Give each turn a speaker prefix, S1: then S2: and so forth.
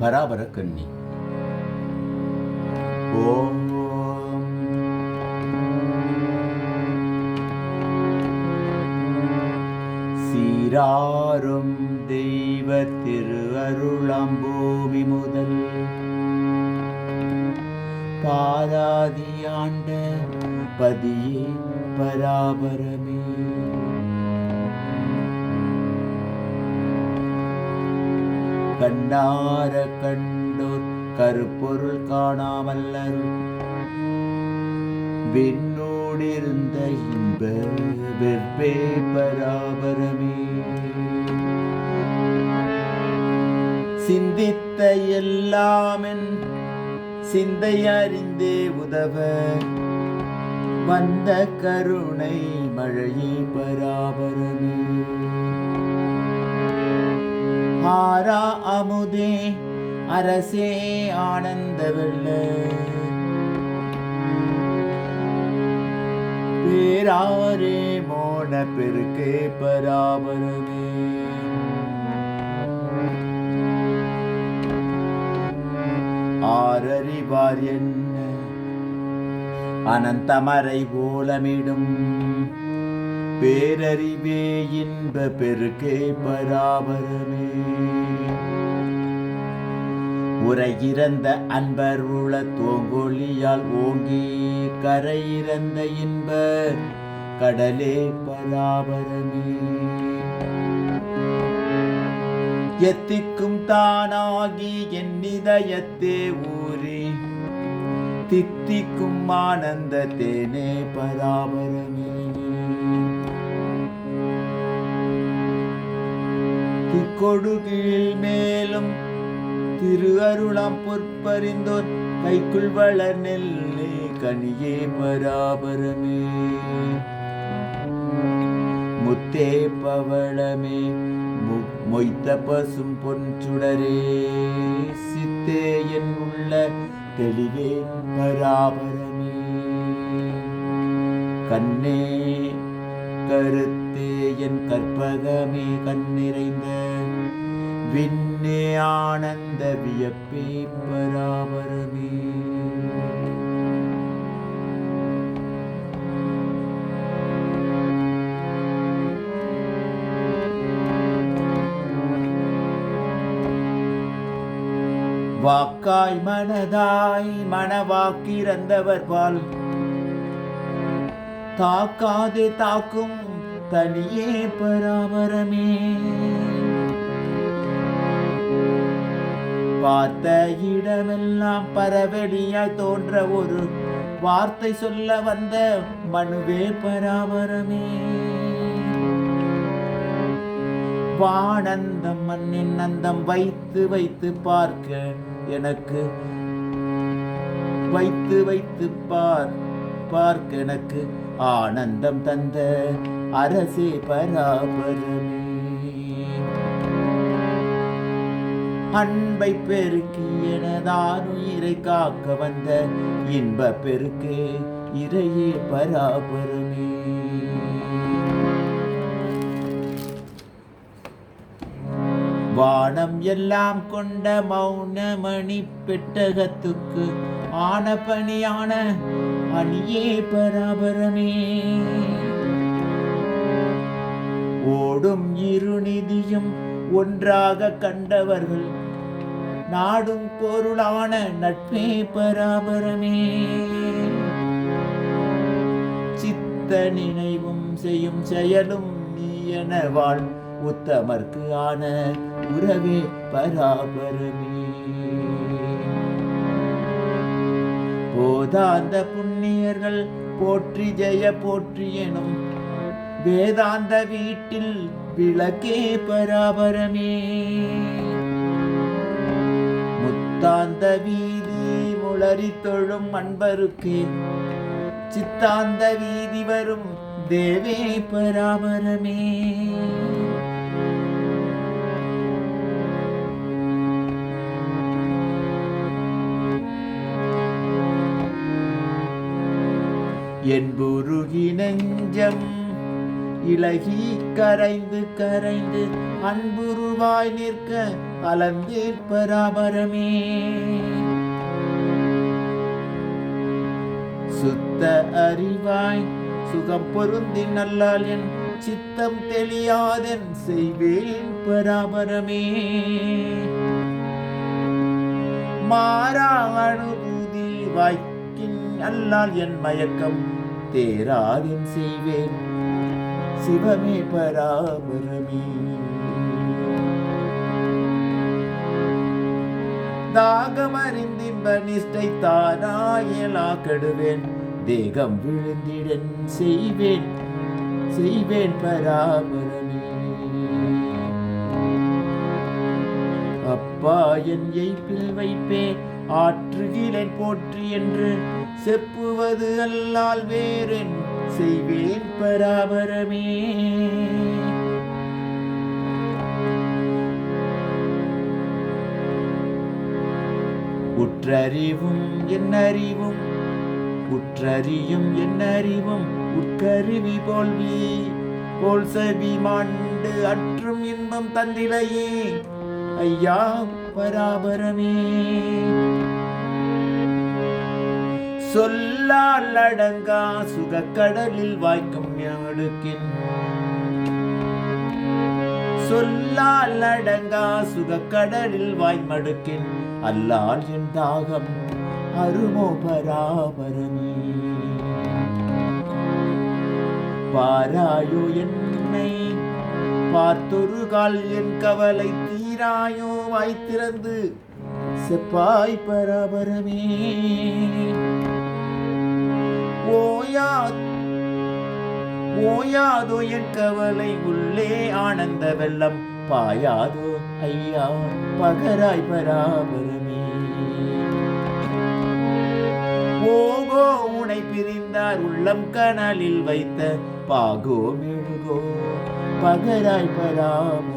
S1: பராபர கண்ணி ஓம். சீராரும் தெய்வ திருஅருளாம் பூமி முதல் பாதாதி ஆண்ட பதியே பராபரமே. கண்ணார கண்டோர் கருப்பொருள் காணாமல்லர். விண்ணோடிருந்த இன்ப வெற்பே பராபரமே. சிந்தித்த எல்லாமென் சிந்தை அறிந்தே உதவ. வந்த கருணை மழையே பராபரமே. ஆரா அமுதே அரசே ஆனந்த வெள்ள. பேராரே மோன பெருக்கே பராபரமே ஆரறிவார் என்ன? அனந்தமரை போலமிடும். பேரறிவே இன்ப பெருக்கே பராபரமே. உரையிறந்த அன்பர் உள தோங்கொழியால் ஓங்கி கரையிறந்த இன்ப கடலே பராபரமே. எத்திக்கும் தானாகி என் நிதயத்தே ஊறி. தித்திக்கும் ஆனந்த தேனே பராபரமே. திக்கொடுகில் மேலும் திரு அருளாம் பொற்பறிந்தோர். கைக்குள் வளர் நெல்லே கனியே பராபரமே. முத்தே பவளமே மொய்த்த பசும் பொன் சுடரே. சித்தே என் உள்ள தெளிவே பராபரமே. கண்ணே கருத்து என் கற்பகமே கண்ணிறைந்த விண்ணே ஆனந்த வியப்பே பராபரமே. வாக்காய் மனதாய் மனவாக்கிறந்தவர் பால் தாக்காதே தாக்கும் தனியே பராபரமே பார்த்த இடமெல்லாம் பரவெளியாய் தோன்ற ஒரு வார்த்தை சொல்ல வந்த மனுவே பராபரமே வானந்தம் மண்ணின் அந்தம் வைத்து வைத்து பார்க்க எனக்கு வைத்து வைத்து பார் பார்க்க எனக்கு ஆனந்தம் தந்த அரசே பராபரமே. அன்பை பெருக்கி எனதான் உயிரை காக்க வந்த இன்ப பெருக்கு இறையே பராபரமே. வானம் எல்லாம் கொண்ட மௌனமணி பெட்டகத்துக்கு ஆன பணியான அணியே பராபரமே. ஓடும் இருநிதியும் ஒன்றாக கண்டவர்கள். நாடும் பொருளான நட்பே பராபரமே. சித்த நினைவும் செய்யும் செயலும் நீ என வாழ். உத்தமர்க்கு ஆன உறவே பராபரமே. போதாந்த புண்ணியர்கள் போற்றி ஜெய போற்றி எனும் வேதாந்த வீட்டில் விளக்கே பராபரமே. முத்தாந்த வீதி முளறி தொழும் அன்பருக்கே சித்தாந்த வீதி வரும் தேவே பராபரமே. என்புருகி நெஞ்சம் இலகி கரைந்து கரைந்து அன்புருவாய் நிற்க அலந்தேன் பராபரமே சுத்த அறிவாய் சுகம் பொருந்தி நல்லால் என் சித்தம் தெளியாதென் செய்வேன் பராபரமே மாறா அனுபூதி வாய்க்கின் அல்லால் என் மயக்கம் தேராதென் செய்வேன் சிவமே பராபரமே. தாகமறிந்தின்ப நிஷ்டை தானாயலா கெடுவேன் தேகம் விழுந்திடன் செய்வேன் செய்வேன் பராபரமே. அப்பா என் எய்ப்பில் வைப்பே ஆற்றுகிறேன் போற்றி என்று செப்புவது அல்லால் வேறென் செய்வேன் பராபரமே. உற்றறிவும் என்னறிவும் உற்றறியும் என்னறிவும் உட்கருவி போல்வி போல் செவி மாண்டு அற்றும் இன்பம் தந்திலையே. ஐயா பராபரமே. சொல்லால் அடங்கா சுகக்கடலில் வாய்க்கும் ஞாடுக்கின் சொல்லால் அடங்கா சுகக்கடலில் வாய்மடுக்கின். அல்லால் என் தாகம் அருமோ பராபரமே. பாராயோ என்னை பார்த்தொரு கால் என் கவலை தீராயோ வாய்த்திறந்து செப்பாய் பராபரமே. ஓயா ஓயாதோ என் கவலை உள்ளே ஆனந்த வெள்ளம் பாயாதோ. ஐயா பகராய் பராபரமே. ஓகோ உனை பிரிந்தார் உள்ளம் கனலில் வைத்த பாகோ மெழுகோ பகராய் பராபரமே.